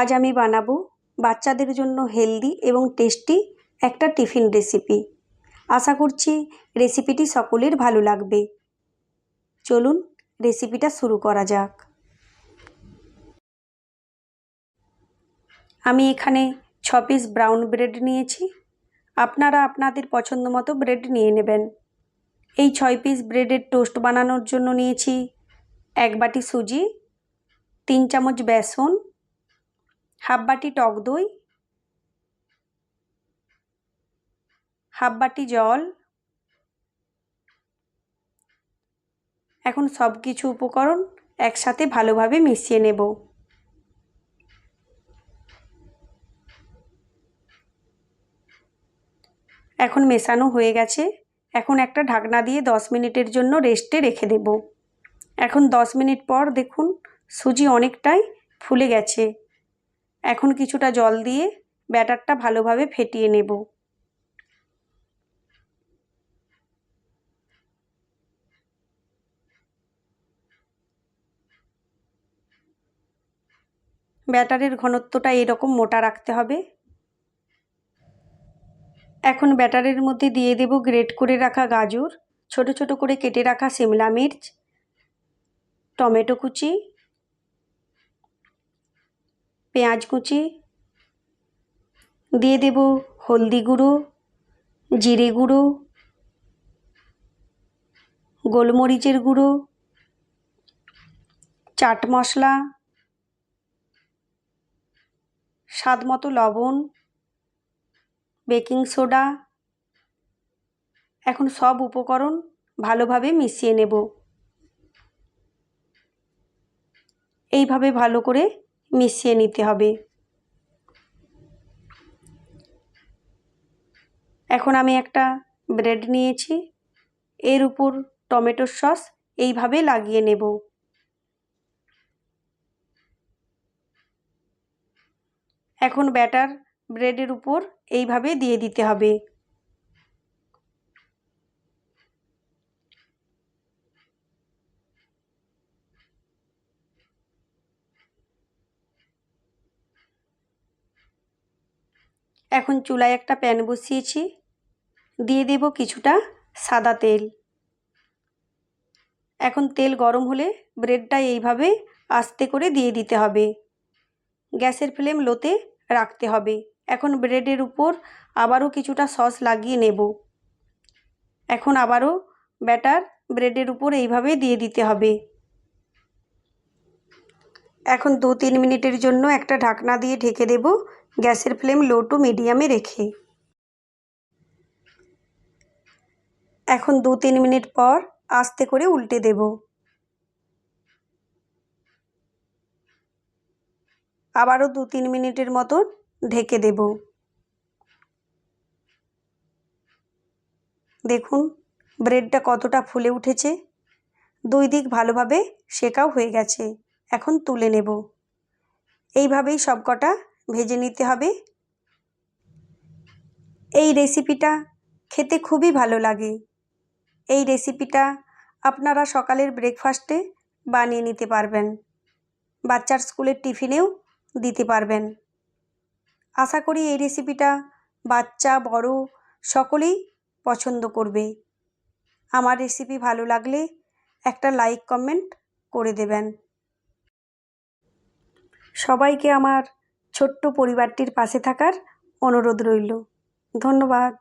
আজ আমি বানাবো বাচ্চাদের জন্য হেলদি এবং টেস্টি একটা টিফিন রেসিপি। আশা করছি রেসিপিটি সকলের ভালো লাগবে। চলুন রেসিপিটা শুরু করা যাক। আমি এখানে ছ পিস ব্রাউন ব্রেড নিয়েছি। আপনারা আপনাদের পছন্দ মতো ব্রেড নিয়ে নেবেন। এই ছয় পিস ব্রেডের টোস্ট বানানোর জন্য নিয়েছি এক বাটি সুজি, তিন চামচ বেসন হাফ বাটি টক দই হাফ বাটি জল, এখন সব কিছু উপকরণ একসাথে ভালোভাবে মিশিয়ে নেব। এখন মেশানো হয়ে গেছে। এখন একটা ঢাকনা দিয়ে দশ মিনিটের জন্য রেস্টে রেখে দেব। এখন দশ মিনিট পর দেখুন, সুজি অনেকটাই ফুলে গেছে। এখন কিছুটা জল দিয়ে ব্যাটারটা ভালোভাবে ফেটিয়ে নেব। ব্যাটারের ঘনত্বটা এরকম মোটা রাখতে হবে। এখন ব্যাটারের মধ্যে দিয়ে দেব গ্রেট করে রাখা গাজর, ছোট ছোট করে কেটে রাখা শিমলা মির্চ, টমেটো কুচি পেঁয়াজ কুচি, দিয়ে দেব হলদি গুঁড়ো, জিরে গুঁড়ো, গোলমরিচের গুঁড়ো, চাট মশলা, স্বাদ মতো লবণ, বেকিং সোডা। এখন সব উপকরণ ভালোভাবে মিশিয়ে নেব। এইভাবে ভালো করে মিশিয়ে নিতে হবে। এখন আমি একটা ব্রেড নিয়েছি। এর উপর টমেটোর সস এইভাবে লাগিয়ে নেব। এখন ব্যাটার ব্রেডের উপর এইভাবে দিয়ে দিতে হবে। এখন চুলায় একটা প্যান বসিয়েছি। দিয়ে দেব কিছুটা সাদা তেল। এখন তেল গরম হলে ব্রেডটা এইভাবে আস্তে করে দিয়ে দিতে হবে। গ্যাসের ফ্লেম লোতে রাখতে হবে। এখন ব্রেডের উপর আবারও কিছুটা সস লাগিয়ে নেব। এখন আবারও ব্যাটার ব্রেডের উপর এইভাবে দিয়ে দিতে হবে। এখন দু তিন মিনিটের জন্য একটা ঢাকনা দিয়ে ঢেকে দেব। গ্যাসের ফ্লেম লো টু মিডিয়ামে রেখে। এখন দু তিন মিনিট পর আস্তে করে উল্টে দেব। আবারও দু তিন মিনিটের মতন ঢেকে দেব। দেখুন, ব্রেডটা কতটা ফুলে উঠেছে। দুই দিক ভালোভাবে শেকাও হয়ে গেছে। এখন তুলে নেব। এইভাবেই সবকটা ভেজে নিতে হবে। এই রেসিপিটা খেতে খুবই ভালো লাগে। এই রেসিপিটা আপনারা সকালের ব্রেকফাস্টে বানিয়ে নিতে পারবেন। বাচ্চার স্কুলের টিফিনেও দিতে পারবেন। আশা করি এই রেসিপিটা বাচ্চা, বড় সকলেই পছন্দ করবে। আমার রেসিপি ভালো লাগলে একটা লাইক, কমেন্ট করে দেবেন। সবাইকে আমার ছোট্ট পরিবারটির পাশে থাকার অনুরোধ রইল। ধন্যবাদ।